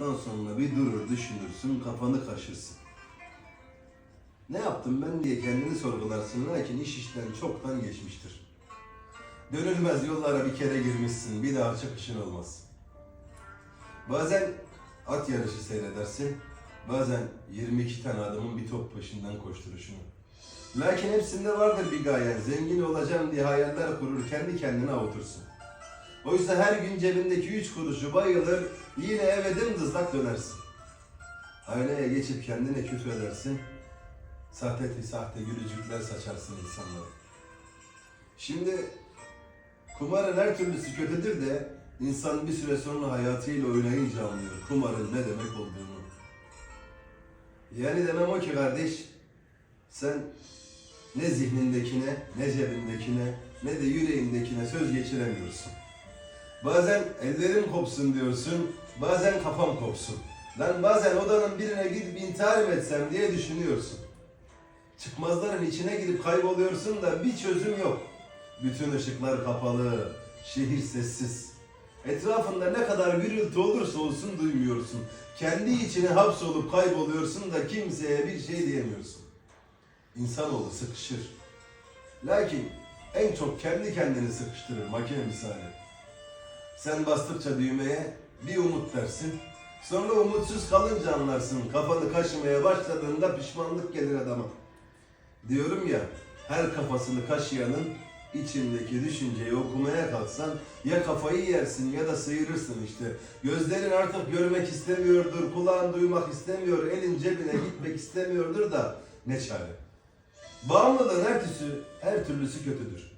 kazandıktan sonra bir durur düşünürsün, kafanı kaşırsın. Ne yaptım ben diye kendini sorgularsın lakin iş işten çoktan geçmiştir. Dönülmez yollara bir kere girmişsin, bir daha çıkışın olmaz. Bazen at yarışı seyredersin, bazen 22 tane adamın bir top peşinden koşturuşunu. Lakin hepsinde vardır bir gayen, zengin olacağım diye hayaller kurur, kendi kendine avutursun. Oysa her gün cebindeki üç kuruşu bayılır, yine eve dımdızlak dönersin. Aileye geçip kendine küfredersin, sahte sahte gülücükler saçarsın insanlara. Şimdi kumarın her türlüsü kötüdür de insan bir süre sonra hayatıyla oynayınca anlıyor kumarın ne demek olduğunu. Yani demem o ki kardeş, sen ne zihnindekine, ne cebindekine, ne de yüreğindekine söz geçiremiyorsun. Bazen ellerim kopsun diyorsun, bazen kafam kopsun. Lan bazen odanın birine gidip intihar mı etsem diye düşünüyorsun. Çıkmazların içine girip kayboluyorsun da bir çözüm yok. Bütün ışıklar kapalı, şehir sessiz. Etrafında ne kadar gürültü olursa olsun duymuyorsun. Kendi içine hapsolup kayboluyorsun da kimseye bir şey diyemiyorsun. İnsanoğlu sıkışır. Lakin en çok kendi kendini sıkıştırır makine misali. Sen bastıkça düğmeye bir umut dersin. Sonra umutsuz kalınca anlarsın. Kafanı kaşımaya başladığında pişmanlık gelir adama. Diyorum ya, her kafasını kaşıyanın içindeki düşünceyi okumaya kalksan ya kafayı yersin ya da sıyırırsın işte. Gözlerin artık görmek istemiyordur, kulağın duymak istemiyor, elin cebine gitmek istemiyordur da ne çare. Bağımlılığın her türlüsü, her türlüsü kötüdür.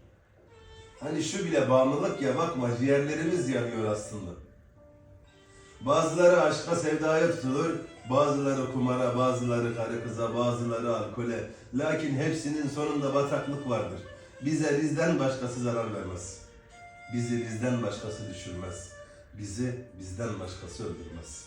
Hani şu bile bağımlılık ya bakma ciğerlerimiz yanıyor aslında. Bazıları aşka sevdaya tutulur, bazıları kumara, bazıları karı kıza, bazıları alkole. Lakin hepsinin sonunda bataklık vardır. Bize bizden başkası zarar vermez. Bizi bizden başkası düşürmez. Bizi bizden başkası öldürmez.